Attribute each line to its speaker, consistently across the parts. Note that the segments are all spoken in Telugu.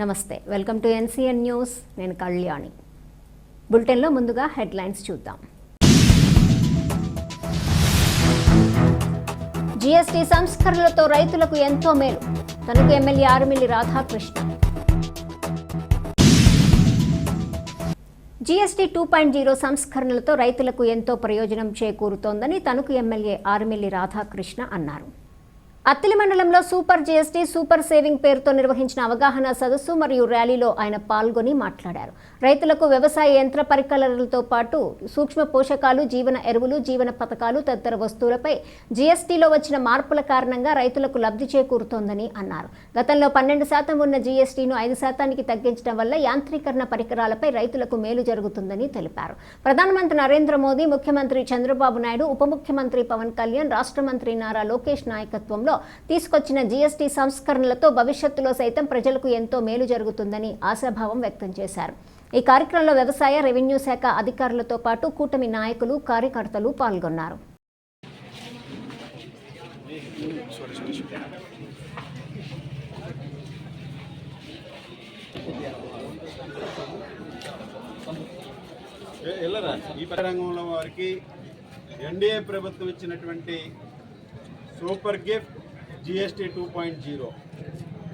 Speaker 1: నమస్తే వెల్కమ్ టు ఎన్సీఎన్ న్యూస్. నేను కళ్యాణి. బులెటిన్లో ముందుగా హెడ్లైన్స్ చూద్దాం. జీఎస్టీ సంస్కరణలతో రైతులకు ఎంతో మేలు. Tanuku MLA Arumilli Radhakrishna. GST two point zero సంస్కరణలతో రైతులకు ఎంతో ప్రయోజనం చేకూరుతోందని తణుకు ఎమ్మెల్యే ఆరుమిల్లి రాధాకృష్ణ అన్నారు. అత్తిలి మండలంలో సూపర్ జీఎస్టీ సూపర్ సేవింగ్ పేరుతో నిర్వహించిన అవగాహన సదస్సు మరియు ర్యాలీలో ఆయన పాల్గొని మాట్లాడారు. రైతులకు వ్యవసాయ యంత్ర పరికరాలతో పాటు సూక్ష్మ పోషకాలు జీవన ఎరువులు జీవన పథకాలు తదితర వస్తువులపై జీఎస్టీలో వచ్చిన మార్పుల కారణంగా రైతులకు లబ్ధి చేకూరుతోందని అన్నారు. గతంలో పన్నెండు శాతం ఉన్న జీఎస్టీను ఐదు శాతానికి తగ్గించడం వల్ల యాంత్రీకరణ పరికరాలపై రైతులకు మేలు జరుగుతుందని తెలిపారు. ప్రధానమంత్రి నరేంద్ర మోదీ ముఖ్యమంత్రి చంద్రబాబు నాయుడు ఉప ముఖ్యమంత్రి పవన్ కళ్యాణ్ రాష్ట్ర మంత్రి నారా లోకేష్ నాయకత్వంలో తీసుకొచ్చిన జీఎస్టీ సంస్కరణలతో భవిష్యత్తులో సైతం ప్రజలకు ఎంతో మేలు జరుగుతుందని ఆశాభావం వ్యక్తం చేశారు. ఈ కార్యక్రమంలో వ్యవసాయ రెవెన్యూ శాఖ అధికారులతో పాటు కూటమి నాయకులు కార్యకర్తలు పాల్గొన్నారు.
Speaker 2: ఈ రంగంలో వారికి ఎన్డీఏ ప్రభుత్వం ఇచ్చినటువంటి super gift GST two point zero.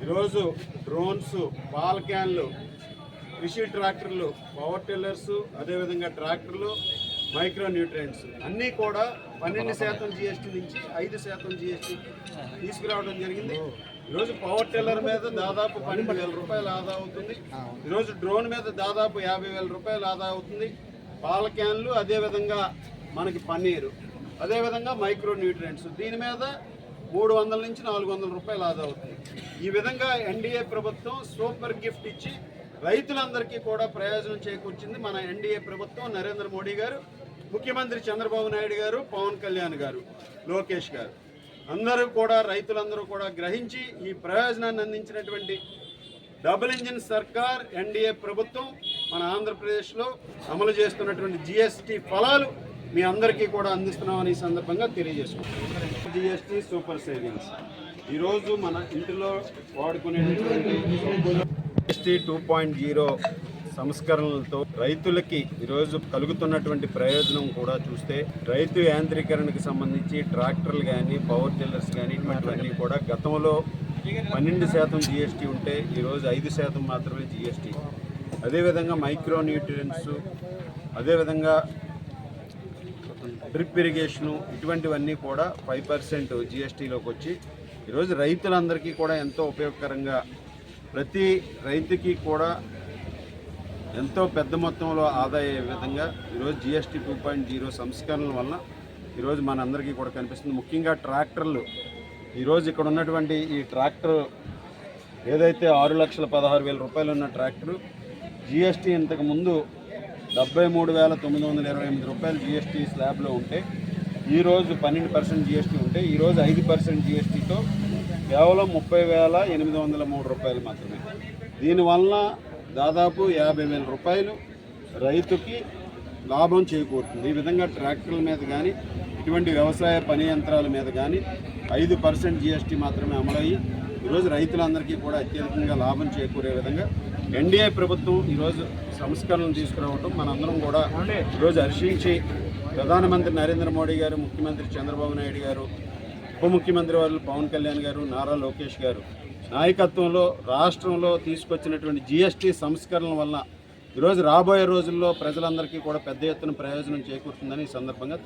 Speaker 2: ఈరోజు డ్రోన్స్ పాల్ క్యాన్లు కృషి ట్రాక్టర్లు పవర్ టిల్లర్స్ అదేవిధంగా ట్రాక్టర్లు మైక్రో న్యూట్రియంట్స్ అన్నీ కూడా పన్నెండు శాతం జిఎస్టీ నుంచి ఐదు శాతం జిఎస్టీ తీసుకురావడం జరిగింది. ఈరోజు పవర్ టిల్లర్ మీద దాదాపు పన్నెండు వేల రూపాయలు ఆదా అవుతుంది. ఈరోజు డ్రోన్ మీద దాదాపు యాభై వేల రూపాయలు ఆదా అవుతుంది. పాల క్యాన్లు అదేవిధంగా మనకి పన్నీరు అదేవిధంగా మైక్రో న్యూట్రియంట్స్ దీని మీద మూడు వందల నుంచి నాలుగు వందల రూపాయలు ఆదా అవుతాయి. ఈ విధంగా ఎన్డీఏ ప్రభుత్వం సూపర్ గిఫ్ట్ ఇచ్చి రైతులందరికీ కూడా ప్రయోజనం చేకూర్చింది మన ఎన్డీఏ ప్రభుత్వం నరేంద్ర మోడీ గారు ముఖ్యమంత్రి చంద్రబాబు నాయుడు గారు పవన్ కళ్యాణ్ గారు లోకేష్ గారు. అందరూ కూడా రైతులందరూ కూడా గ్రహించి ఈ ప్రయోజనాన్ని అందించినటువంటి డబుల్ ఇంజిన్ సర్కార్ ఎన్డీఏ ప్రభుత్వం మన ఆంధ్రప్రదేశ్లో అమలు చేస్తున్నటువంటి జిఎస్టి ఫలాలు మీ అందరికీ కూడా అందిస్తున్నామని ఈ సందర్భంగా తెలియజేసుకుంటాం జిఎస్టీ సూపర్ సేవింగ్స్. ఈరోజు మన ఇంటిలో వాడుకునేటటువంటి జిఎస్టీ టూ పాయింట్ జీరో సంస్కరణలతో రైతులకి ఈరోజు కలుగుతున్నటువంటి ప్రయోజనం కూడా చూస్తే రైతు యాంత్రీకరణకు సంబంధించి ట్రాక్టర్లు కానీ పవర్ టిల్లర్స్ కానీ ఇటువంటివన్నీ కూడా గతంలో పన్నెండు శాతం జిఎస్టీ ఉంటే ఈరోజు ఐదు శాతం మాత్రమే జిఎస్టీ. అదేవిధంగా మైక్రో న్యూట్రియన్స్ అదేవిధంగా డ్రిప్ ఇరిగేషను ఇటువంటివన్నీ కూడా ఫైవ్ పర్సెంట్ జిఎస్టీలోకి వచ్చి ఈరోజు రైతులందరికీ కూడా ఎంతో ఉపయోగకరంగా ప్రతి రైతుకి కూడా ఎంతో పెద్ద మొత్తంలో ఆదాయ విధంగా ఈరోజు జిఎస్టీ టూ పాయింట్ జీరో సంస్కరణల వలన ఈరోజు మనందరికీ కూడా కనిపిస్తుంది. ముఖ్యంగా ట్రాక్టర్లు. ఈరోజు ఇక్కడ ఉన్నటువంటి ఈ ట్రాక్టర్ ఏదైతే ఆరు లక్షల పదహారు వేల రూపాయలు ఉన్న ట్రాక్టరు జిఎస్టీ ఇంతకు ముందు డెబ్బై మూడు వేల తొమ్మిది వందల ఇరవై ఎనిమిది రూపాయలు జిఎస్టీ స్లాబ్లో ఉంటే ఈరోజు పన్నెండు పర్సెంట్ జిఎస్టీ ఉంటే ఈరోజు ఐదు పర్సెంట్ జిఎస్టీతో కేవలం ముప్పై వేల ఎనిమిది వందల మూడు రూపాయలు మాత్రమే. దీనివల్ల దాదాపు యాభై వేల రూపాయలు రైతుకి లాభం చేకూరుతుంది. ఈ విధంగా ట్రాక్టర్ల మీద కానీ ఇటువంటి వ్యవసాయ పని యంత్రాల మీద కానీ ఐదు పర్సెంట్ జిఎస్టీ మాత్రమే అమలయ్యి ఈరోజు రైతులందరికీ కూడా అత్యధికంగా లాభం చేకూరే విధంగా ఎన్డీఏ ప్రభుత్వం ఈరోజు సంస్కరణలు తీసుకురావటం మనందరం కూడా ఈరోజు హర్షించి ప్రధానమంత్రి నరేంద్ర మోడీ గారు ముఖ్యమంత్రి చంద్రబాబు నాయుడు గారు ఉప ముఖ్యమంత్రి వారు పవన్ కళ్యాణ్ గారు నారా లోకేష్ గారు నాయకత్వంలో రాష్ట్రంలో తీసుకొచ్చినటువంటి జిఎస్టీ సంస్కరణల వల్ల ఈరోజు రాబోయే రోజుల్లో ప్రజలందరికీ కూడా పెద్ద ఎత్తున ప్రయోజనం చేకూరుతుందని ఈ సందర్భంగా